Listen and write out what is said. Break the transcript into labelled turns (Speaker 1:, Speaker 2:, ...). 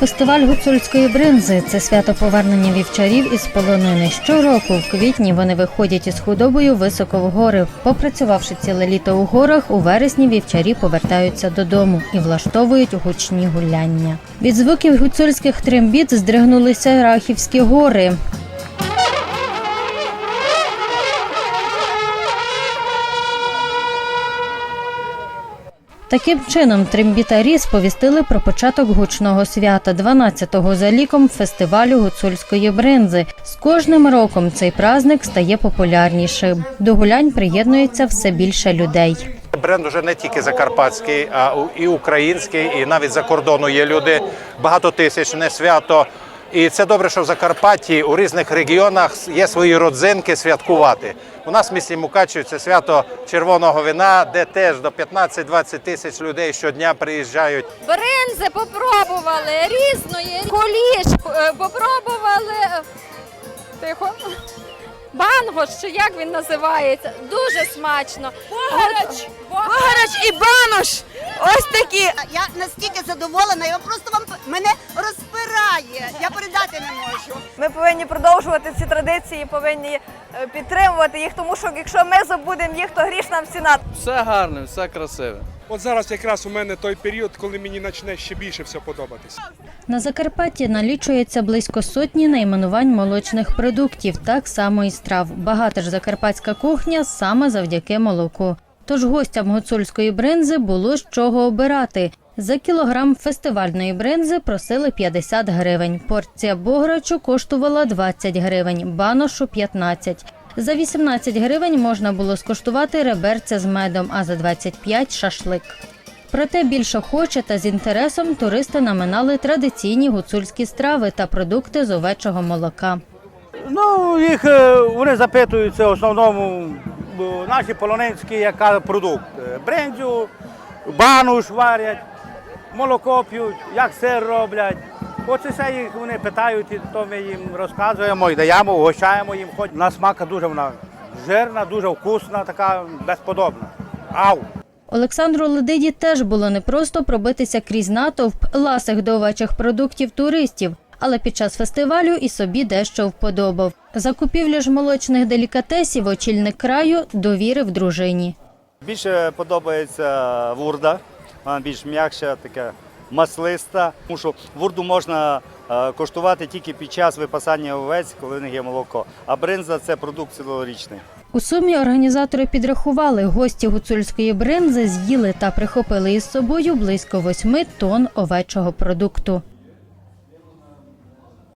Speaker 1: Фестиваль гуцульської бринзи це свято повернення вівчарів із полонини. Щороку в квітні вони виходять із худобою високо в гори. Попрацювавши ціле літо у горах, у вересні вівчарі повертаються додому і влаштовують гучні гуляння. Від звуків гуцульських трембіт здригнулися Рахівські гори. Таким чином, трембітарі сповістили про початок гучного свята 12-го за ліком фестивалю гуцульської бринзи. З кожним роком цей праздник стає популярнішим. До гулянь приєднується все більше людей.
Speaker 2: Бренд уже не тільки закарпатський, а і український, і навіть за кордону є люди. Багатотисячне свято. І це добре, що в Закарпатті у різних регіонах є свої родзинки святкувати. У нас в місті Мукачів це свято червоного вина, де теж до 15-20 тисяч людей щодня приїжджають.
Speaker 3: Бринзи попробували, різної, куліш е, попробували. е, Тихо. Бангош, чи як він називається? Дуже смачно. Богарач!
Speaker 4: Богарач і банош! Ось такі.
Speaker 5: Я настільки задоволена, я просто вам мене розпирає. Я передати не можу.
Speaker 4: Ми повинні продовжувати ці традиції, повинні е, підтримувати їх, тому що якщо ми забудемо їх, то гріш нам ціна.
Speaker 6: Все гарне, все красиве.
Speaker 7: От зараз якраз у мене той період, коли мені почне ще більше все подобатися.
Speaker 1: На Закарпатті налічується близько сотні найменувань молочних продуктів, так само і страв. Багата ж закарпатська кухня саме завдяки молоку. Тож гостям гуцульської бринзи було з чого обирати. За кілограм фестивальної бринзи просили 50 гривень. Порція бограчу коштувала 20 гривень, баношу 15. За 18 гривень можна було скуштувати реберця з медом, а за 25 – шашлик. Проте більш охоче та з інтересом туристи наминали традиційні гуцульські страви та продукти з овечого молока.
Speaker 8: Ну, їх е, вони запитуються в основному наші полонинські яка продукт. Е, Брендзю, бануш варять, молоко п'ють, як сир роблять. Оце все їх вони питають, і то ми їм розказуємо і даємо, угощаємо їм. Хоч на смака дуже вона жирна, дуже вкусна, така безподобна. Ау!
Speaker 1: Олександру Ледиді теж було непросто пробитися крізь натовп ласих до овечих продуктів туристів, але під час фестивалю і собі дещо вподобав. Закупівлю ж молочних делікатесів очільник краю довірив дружині.
Speaker 9: Більше подобається вурда, вона більш м'якша, така маслиста. Тому що вурду можна е, коштувати тільки під час випасання овець, коли них є молоко. А бринза це продукт цілорічний.
Speaker 1: У сумі організатори підрахували, гості гуцульської бринзи з'їли та прихопили із собою близько восьми тонн овечого продукту.